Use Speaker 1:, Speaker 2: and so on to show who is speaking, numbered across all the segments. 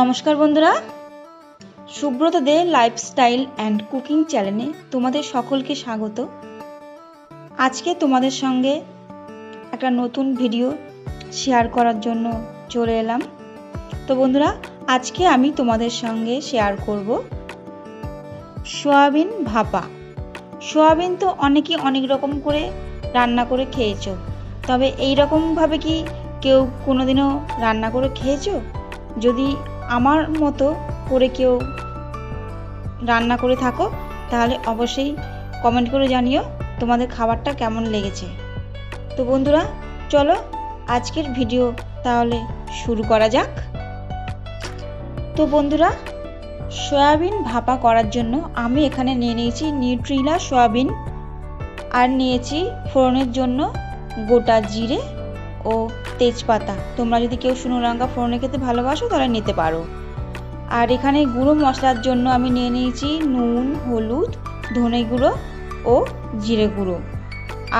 Speaker 1: নমস্কার বন্ধুরা। Subrata De lifestyle and cooking চ্যানেলে তোমাদের সকলকে স্বাগত। আজকে তোমাদের সঙ্গে একটা নতুন ভিডিও শেয়ার করার জন্য চলে এলাম। তো বন্ধুরা, আজকে আমি তোমাদের সঙ্গে শেয়ার করব সোয়াবিন ভাপা। সোয়াবিন তো অনেকেই অনেক রকম করে রান্না করে খেয়েছ। তবে এই রকমভাবে কি কেউ কোনোদিনও রান্না করে খেয়েছো? যদি আমার মতো করে কেউ রান্না করে থাকো, তাহলে অবশ্যই কমেন্ট করে জানিও তোমাদের খাবারটা কেমন লেগেছে। তো বন্ধুরা, চলো আজকের ভিডিও তাহলে শুরু করা যাক। তো বন্ধুরা, সয়াবিন ভাপা করার জন্য আমি এখানে নিয়ে নিয়েছি নিউট্রিলা সয়াবিন আর নিয়েছি ফোড়নের জন্য গোটা জিরে ও তেজপাতা। তোমরা যদি কেউ শুনো লঙ্কা ফোড়নে খেতে ভালোবাসো, তাহলে নিতে পারো। আর এখানে গুঁড়ো মশলার জন্য আমি নিয়ে নিয়েছি নুন, হলুদ, ধনে গুঁড়ো ও জিরে গুঁড়ো।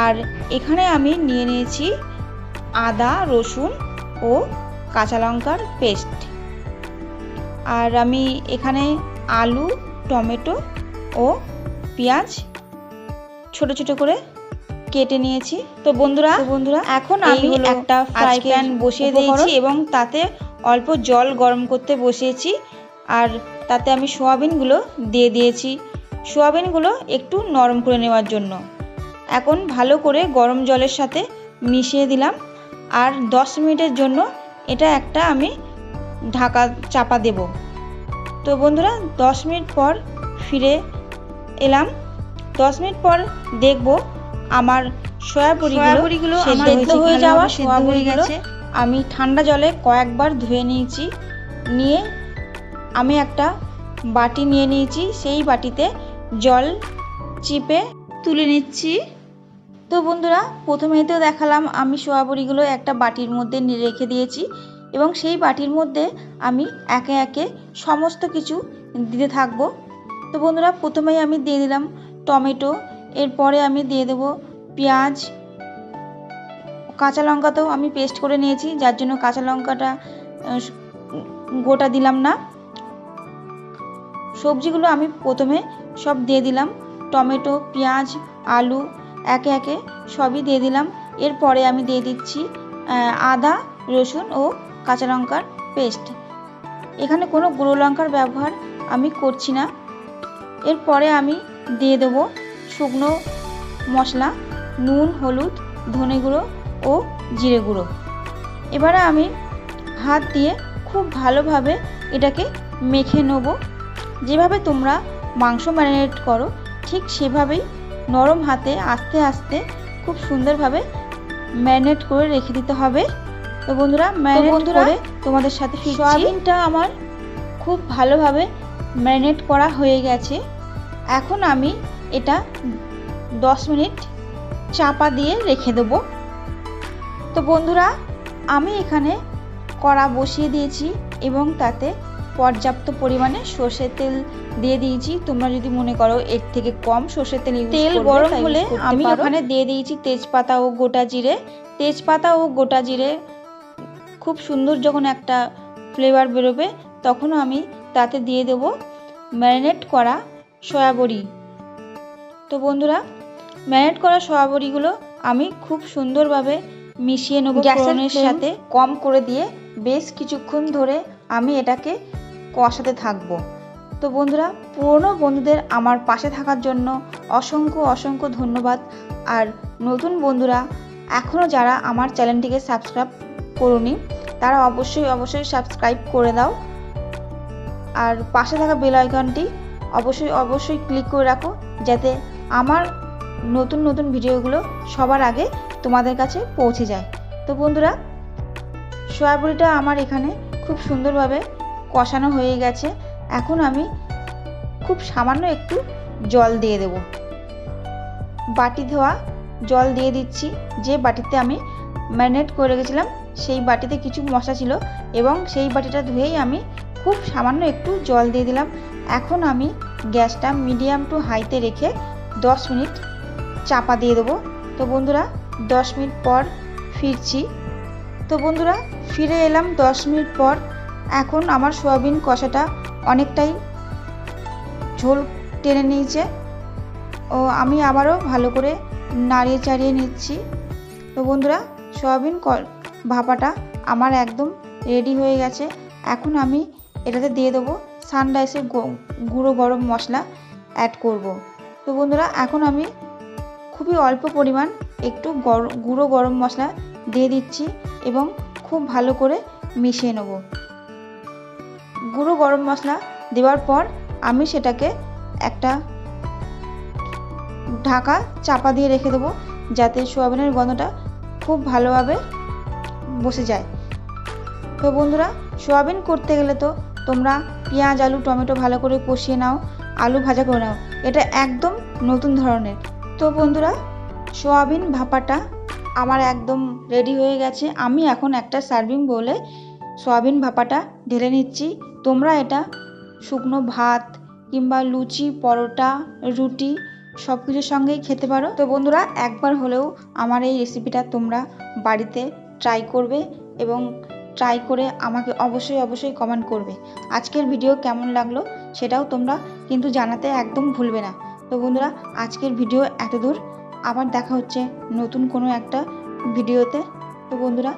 Speaker 1: আর এখানে আমি নিয়ে নিয়েছি আদা, রসুন ও কাঁচা লঙ্কার পেস্ট। আর আমি এখানে আলু, টমেটো ও পেঁয়াজ ছোট ছোট করে কেটে নিয়েছি। তো বন্ধুরা বন্ধুরা এখন আমি একটা ফ্রাই প্যান বসিয়ে দিয়েছি এবং তাতে অল্প জল গরম করতে বসিয়েছি। আর তাতে আমি সোয়াবিনগুলো দিয়ে দিয়েছি। সোয়াবিনগুলো একটু নরম করে নেওয়ার জন্য। এখন ভালো করে গরম জলের সাথে মিশিয়ে দিলাম। আর দশ মিনিটের জন্য এটা একটা আমি ঢাকা চাপা দেব। তো বন্ধুরা দশ মিনিট পর ফিরে এলাম। দশ মিনিট পর দেখব আমার সয়াবড়িগুলো সেদ্ধ হয়ে যাওয়া সয়াবড়িগুলো আমি ঠান্ডা জলে কয়েকবার ধুয়ে নিয়েছি নিয়ে আমি একটা বাটি নিয়ে নিয়েছি সেই বাটিতে জল চিপে তুলে নিচ্ছি। তো বন্ধুরা প্রথমেই তো দেখালাম আমি সোয়াবড়িগুলো একটা বাটির মধ্যে রেখে দিয়েছি এবং সেই বাটির মধ্যে আমি একে একে সমস্ত কিছু দিতে থাকব। তো বন্ধুরা প্রথমেই আমি দিয়ে দিলাম টমেটো এরপরে আমি দিয়ে দেবো পেঁয়াজ, কাঁচা লঙ্কাতেও আমি পেস্ট করে নিয়েছি, যার জন্য কাঁচা লঙ্কাটা গোটা দিলাম না। সবজিগুলো আমি প্রথমে সব দিয়ে দিলাম। টমেটো, পেঁয়াজ, আলু, একে একে সবই দিয়ে দিলাম। এরপরে আমি দিয়ে দিচ্ছি আদা, রসুন ও কাঁচা লঙ্কার পেস্ট এখানে কোনো গুঁড়ো লঙ্কার ব্যবহার আমি করছি না। এরপরে আমি দিয়ে দেবো শুকনো মশলা। নুন হলুদ ধনে গুঁড়ো ও জিরে গুঁড়ো। এবারে আমি হাত দিয়ে খুব ভালোভাবে এটাকে মেখে নেব। যেভাবে তোমরা মাংস ম্যারিনেট করো ঠিক সেভাবেই নরম হাতে আস্তে আস্তে খুব সুন্দরভাবে ম্যারিনেট করে রেখে দিতে হবে। তো বন্ধুরা ম্যারিনেট করে তোমাদের সাথে সয়াবিনটা আমার খুব ভালোভাবে ম্যারিনেট করা হয়ে গেছে। এখন আমি এটা দশ মিনিট চাপা দিয়ে রেখে দেবো। তো বন্ধুরা আমি এখানে কড়া বসিয়ে দিয়েছি এবং তাতে পর্যাপ্ত পরিমাণে সর্ষের তেল দিয়ে দিয়েছি। তোমরা যদি মনে করো এর থেকে কম সর্ষের তেল তেল গরম হলে আমি ওখানে দিয়ে দিয়েছি তেজপাতা ও গোটা জিরে। তেজপাতা ও গোটা জিরে খুব সুন্দর যখন একটা ফ্লেভার বেরোবে তখন আমি তাতে দিয়ে দেব ম্যারিনেট করা সয়াবড়ি। তো বন্ধুরা ম্যারিনেট করা সয়াবড়িগুলো আমি খুব সুন্দরভাবে মিশিয়ে নেব গ্যাসের সাথে। কম করে দিয়ে বেশ কিছুক্ষণ ধরে আমি এটাকে কষাতে থাকব। তো বন্ধুরা পুরনো বন্ধুদের আমার পাশে থাকার জন্য অসংখ্য অসংখ্য ধন্যবাদ। আর নতুন বন্ধুরা এখনও যারা আমার চ্যানেলটিকে সাবস্ক্রাইব করুনি তারা অবশ্যই অবশ্যই সাবস্ক্রাইব করে দাও। আর পাশে থাকা বেল আইকনটি অবশ্যই অবশ্যই ক্লিক করে রাখো যাতে আমার নতুন নতুন ভিডিওগুলো সবার আগে তোমাদের কাছে পৌঁছে যায়। তো বন্ধুরা সয়াবড়িটা আমার এখানে খুব সুন্দরভাবে কষানো হয়ে গেছে। এখন আমি খুব সামান্য একটু জল দিয়ে দেব। বাটি ধোয়া জল দিয়ে দিচ্ছি। যে বাটিতে আমি ম্যারিনেট করে রেখেছিলাম, সেই বাটিতে কিছু মশলা ছিল এবং সেই বাটিটা ধুয়েই আমি খুব সামান্য একটু জল দিয়ে দিলাম। এখন আমি গ্যাসটা মিডিয়াম টু হাইতে রেখে দশ মিনিট চাপা দিয়ে দেবো। তো বন্ধুরা, দশ মিনিট পর ফিরছি। তো বন্ধুরা, ফিরে এলাম দশ মিনিট পর। এখন আমার সোয়াবিন কষাটা অনেকটাই ঝোল টেনে নিয়েছে। ও, আমি আবারও ভালো করে নাড়িয়ে চাড়িয়ে নিচ্ছি। তো বন্ধুরা, সোয়াবিন ভাপাটা আমার একদম রেডি হয়ে গেছে। এখন আমি এটাতে দিয়ে দেবো সানরাইসের গুঁড়ো গরম মশলা অ্যাড করব। তো বন্ধুরা, এখন আমি খুবই অল্প পরিমাণ একটু গুঁড়ো গরম মশলা দিয়ে দিচ্ছি এবং খুব ভালো করে মিশিয়ে নেব। গুঁড়ো গরম মশলা দেওয়ার পর আমি সেটাকে একটা ঢাকা চাপা দিয়ে রেখে দেবো যাতে সোয়াবিনের গন্ধটা খুব ভালোভাবে বসে যায়। তো বন্ধুরা, সোয়াবিন করতে গেলে তো তোমরা পেঁয়াজ, আলু, টমেটো ভালো করে কষিয়ে নাও, আলু ভাজা করে নাও। এটা একদম নতুন ধরনের। তো বন্ধুরা, সোয়াবিন ভাপাটা আমার একদম রেডি হয়ে গেছে। আমি এখন একটা সার্ভিং বলে সোয়াবিন ভাপাটা ঢেলে নিচ্ছি। তোমরা এটা শুকনো ভাত কিংবা লুচি, পরোটা, রুটি সব কিছুর সঙ্গেই খেতে পারো। তো বন্ধুরা, একবার হলেও আমার এই রেসিপিটা তোমরা বাড়িতে ট্রাই করবে এবং ট্রাই করে আমাকে অবশ্যই অবশ্যই কমেন্ট করবে। আজকের ভিডিও কেমন লাগল সেটাও তোমরা কিন্তু জানাতে একদম ভুলবে না। তো বন্ধুরা, আজকের ভিডিও এত দূর। আবার দেখা হচ্ছে নতুন কোনো একটা ভিডিওতে তো। বন্ধুরা